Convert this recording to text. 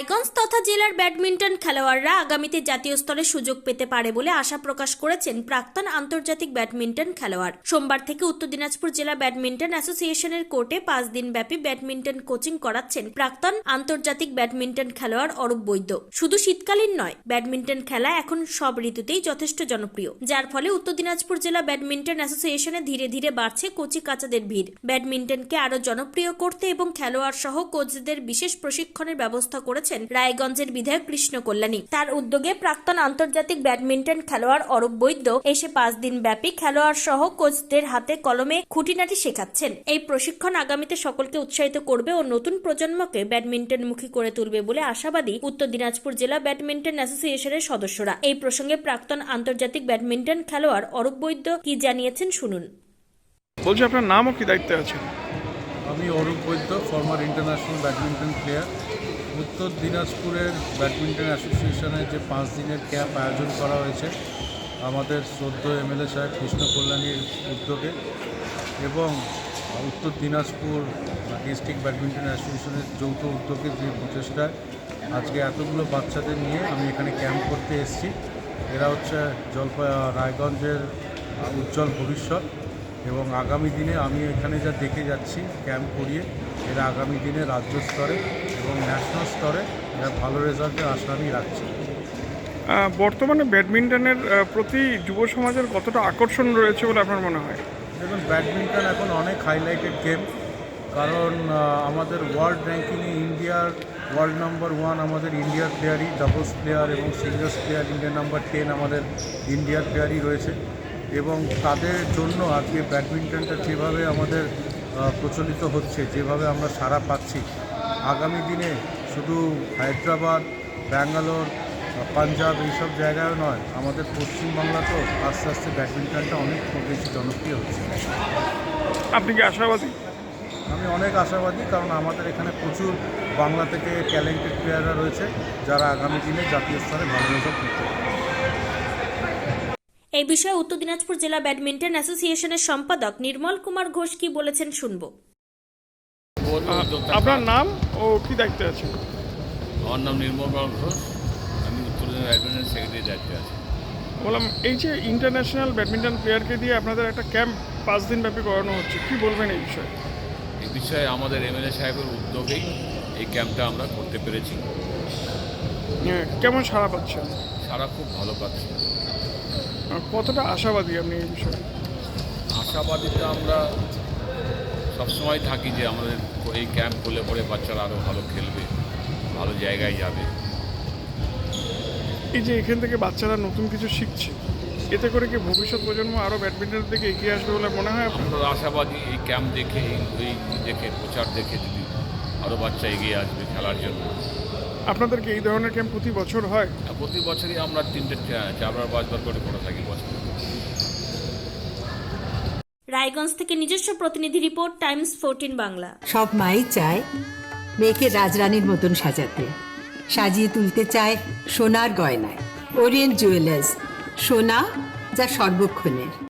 রায়গঞ্জ তথা জেলার ব্যাডমিন্টন খেলোয়াড়রা আগামীতে জাতীয় স্তরে সুযোগ পেতে পারে বলে আশা প্রকাশ করেছেন প্রাক্তন আন্তর্জাতিক ব্যাডমিন্টন খেলোয়াড়। সোমবার থেকে উত্তর দিনাজপুর জেলা ব্যাডমিন্টন অ্যাসোসিয়েশনের কোর্টে পাঁচ দিন ব্যাপী ব্যাডমিন্টন কোচিং করাচ্ছেন প্রাক্তন আন্তর্জাতিক ব্যাডমিন্টন খেলোয়াড় অরূপ বৈদ্য। শুধু শীতকালীন নয়, ব্যাডমিন্টন খেলা এখন সব ঋতুতেই যথেষ্ট জনপ্রিয়, যার ফলে উত্তর দিনাজপুর জেলা ব্যাডমিন্টন অ্যাসোসিয়েশনে ধীরে ধীরে বাড়ছে কচি কাচাদের ভিড়। ব্যাডমিন্টনকে আরও জনপ্রিয় করতে এবং খেলোয়াড় সহ কোচদের বিশেষ প্রশিক্ষণের ব্যবস্থা করেছেন রায়গঞ্জের বিধায়ক কৃষ্ণ কল্যাণী। তার উদ্যোগে প্রাক্তন আন্তর্জাতিক ব্যাডমিন্টন খেলোয়াড় অরূপ বৈদ্য এসে পাঁচ দিন ব্যাপী খেলোয়াড় সহ কোচদের হাতে কলমে খুঁটিনাটি শেখাচ্ছেন। এই প্রশিক্ষণ আগামীতে সকলকে উৎসাহিত করবে ও নতুন প্রজন্মকে ব্যাডমিন্টন মুখী করে তুলবে বলে আশাবাদী উত্তর দিনাজপুর জেলা ব্যাডমিন্টন অ্যাসোসিয়েশনের সদস্যরা। এই প্রসঙ্গে প্রাক্তন আন্তর্জাতিক ব্যাডমিন্টন খেলোয়াড় অরূপ বৈদ্য কি জানিয়েছেন শুনুন। বলছি আপনার নাম ও কি দায়িত্বে আছে আমি Arup Baidya former international badminton player উত্তর দিনাজপুরের ব্যাডমিন্টন অ্যাসোসিয়েশনের যে পাঁচ দিনের ক্যাম্প আয়োজন করা হয়েছে, আমাদের শ্রদ্ধ এমএলএ সাহেব কৃষ্ণ কল্যাণীর উদ্যোগে এবং উত্তর দিনাজপুর ডিস্ট্রিক্ট ব্যাডমিন্টন অ্যাসোসিয়েশনের যৌথ উদ্যোগের যে প্রচেষ্টায় আজকে এতগুলো বাচ্চাদের নিয়ে আমি এখানে ক্যাম্প করতে এসেছি। এরা হচ্ছে জলপাই রায়গঞ্জের উজ্জ্বল ভবিষ্যৎ। এবং আগামী দিনে আমি এখানে যা দেখে যাচ্ছি ক্যাম্প করিয়ে এরা আগামী দিনে রাজ্য স্তরে এবং ন্যাশনাল স্তরে এরা ভালো রেজাল্টের আশা আমি রাখছি। বর্তমানে ব্যাডমিন্টনের প্রতি যুব সমাজের কতটা আকর্ষণ রয়েছে বলে আপনার মনে হয়? দেখুন ব্যাডমিন্টন এখন অনেক হাইলাইটেড গেম কারণ আমাদের ওয়ার্ল্ড র্যাঙ্কিংয়ে ইন্ডিয়ার ওয়ার্ল্ড নাম্বার ওয়ান আমাদের ইন্ডিয়ার প্লেয়ারই ডাবলস প্লেয়ার এবং singles player India number ten আমাদের ইন্ডিয়ার প্লেয়ারই রয়েছে। এবং তাদের জন্য আজকে ব্যাডমিন্টনটা যেভাবে আমাদের প্রচলিত হচ্ছে যেভাবে আমরা সাড়া পাচ্ছি আগামী দিনে শুধু হায়দ্রাবাদ ব্যাঙ্গালোর পাঞ্জাব এইসব জায়গায় নয় আমাদের পশ্চিমবাংলাতেও আস্তে আস্তে ব্যাডমিন্টনটা অনেক বেশি জনপ্রিয় হচ্ছে। আপনি কি আশাবাদী? আমি অনেক আশাবাদী কারণ আমাদের এখানে প্রচুর বাংলা থেকে ট্যালেন্টেড প্লেয়াররা রয়েছে যারা আগামী দিনে জাতীয় স্তরে ভালো রেজাল্ট করতে পারবে। এই বিষয়ে উত্তর দিনাজপুর জেলা ব্যাডমিন্টন অ্যাসোসিয়েশনের সম্পাদক নির্মল কুমার ঘোষ কি বলেছেন শুনব। আপনার নাম ও কি দায়িত্বে আছে আমার নাম নির্মল বাবু ঘোষ। আমি উত্তর দিনাজপুর ব্যাডমিন্টন সেক্রেটারি দায়িত্বে আছি। বললাম এই যে ইন্টারন্যাশনাল ব্যাডমিন্টন প্লেয়ারকে দিয়ে আপনাদের একটা ক্যাম্প পাঁচ দিন ব্যাপী করানো হচ্ছে কি বলবেন এই বিষয়ে? এই বিষয়ে আমাদের এমএলএ সাহেবের উদ্যোগেই এই ক্যাম্পটা আমরা করতে পেরেছি। হ্যাঁ, কেমন সাড়া পাচ্ছেন? সারা খুব ভালো পাচ্ছি। কতটা আশাবাদী আপনি এই বিষয়ে? আশাবাদীতে আমরা সবসময় থাকি যে আমাদের এই ক্যাম্প করলে পরে বাচ্চারা আরও ভালো খেলবে ভালো জায়গায় যাবে। এই যে এখান থেকে বাচ্চারা নতুন কিছু শিখছে এতে করে কি ভবিষ্যৎ প্রজন্ম আরও ব্যাডমিন্টনের দিকে এগিয়ে আসবে বলে মনে হয় আপনার? আমরা আশাবাদী এই ক্যাম্প দেখে এই এই দেখে প্রচার দেখে যদি আরও বাচ্চা এগিয়ে আসবে খেলার জন্য। আপনাদের কি এই ধরনের ক্যাম্প প্রতি বছর হয়? প্রতি বছরই আমরা তিনটে চারবার পাঁচবার করে করে থাকি বছর। রায়গঞ্জ থেকে নিজস্ব প্রতিনিধি রিপোর্ট টাইমস ফোরটিন বাংলা। সব মাই চায় মেয়েকে রাজরানীর মতন সাজাতে। সাজিয়ে তুলতে চায় সোনার গয়নায়। ওরিয়েন্ট জুয়েলার্স সোনা যা সর্বক্ষণের।